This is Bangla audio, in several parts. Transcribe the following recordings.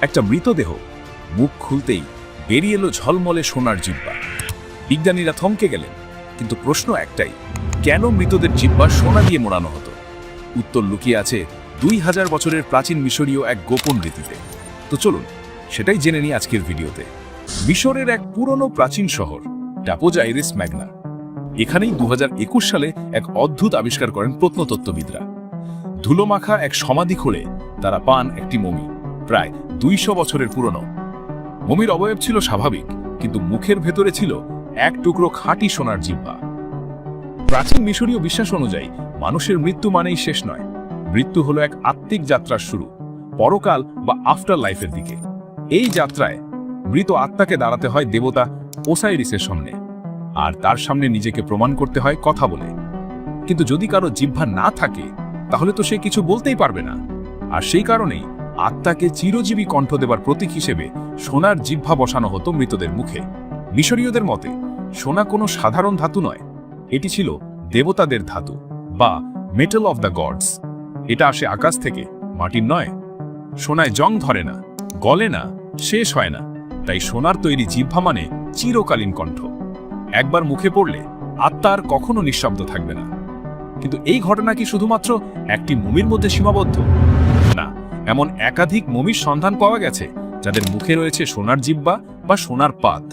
একটা মৃতদেহ, মুখ খুলতেই বেরিয়ে এলো ঝলমলে সোনার জিব্বা। বিজ্ঞানীরা থমকে গেলেন, কিন্তু প্রশ্ন একটাই, কেন মৃতদের জিব্বা সোনা দিয়ে মোড়ানো হতো? উত্তর লুকিয়ে আছে দুই হাজার বছরের প্রাচীন মিশরীয় এক গোপন রীতিতে। তো চলুন, সেটাই জেনে নিই আজকের ভিডিওতে। মিশরের এক পুরনো প্রাচীন শহর ট্যাপোজাইরিস ম্যাগনা। এখানেই দু হাজার একুশ সালে এক অদ্ভুত আবিষ্কার করেন প্রত্নতত্ত্ববিদরা। ধুলোমাখা এক সমাধি খুঁড়ে তারা পান একটি মমি। প্রায় দুইশো বছরের পুরনো। মমির অবয়ব ছিল স্বাভাবিক, কিন্তু মুখের ভেতরে ছিল এক টুকরো খাঁটি সোনার জিহ্বা। প্রাচীন মিশরীয় বিশ্বাস অনুযায়ী, মানুষের মৃত্যু মানেই শেষ নয়। মৃত্যু হলো এক আত্মিক যাত্রার শুরু, পরকাল বা আফটার লাইফের দিকে। এই যাত্রায় মৃত আত্মাকে দাঁড়াতে হয় দেবতা ওসাইরিসের সামনে, আর তার সামনে নিজেকে প্রমাণ করতে হয় কথা বলে। কিন্তু যদি কারও জিহ্বা না থাকে, তাহলে তো সে কিছু বলতেই পারবে না। আর সেই কারণেই আত্মাকে চিরজীবী কণ্ঠ দেবার প্রতীক হিসেবে সোনার জিহ্বা বসানো হতো মৃতদের মুখে। মিশরীয়দের মতে, সোনা কোনো সাধারণ ধাতু নয়, এটি ছিল দেবতাদের ধাতু বা মেটাল অফ দ্য গডস এটা আসে আকাশ থেকে, মাটির নয়। সোনায় জং ধরে না, গলে না, শেষ হয় না। তাই সোনার তৈরি জিহ্বা মানে চিরকালীন কণ্ঠ। একবার মুখে পড়লে আত্মা আর কখনো নিঃশব্দ থাকবে না। কিন্তু এই ঘটনা কি শুধুমাত্র একটি মুমির মধ্যে সীমাবদ্ধ? এমন একাধিক মমির সন্ধান পাওয়া গেছে, যাদের মুখে রয়েছে সোনার জিব্বা বা সোনার পাত।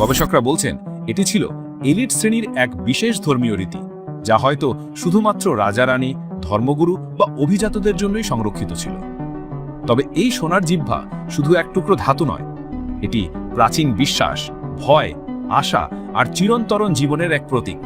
গবেষকরা বলছেন, এটি ছিল এলিট শ্রেণির এক বিশেষ ধর্মীয় রীতি, যা হয়তো শুধুমাত্র রাজা রানী ধর্মগুরু বা অভিজাতদের জন্যই সংরক্ষিত ছিল। তবে এই সোনার জিহ্বা শুধু এক টুকরো ধাতু নয়, এটি প্রাচীন বিশ্বাস, ভয়, আশা আর চিরন্তরণ জীবনের এক প্রতীক।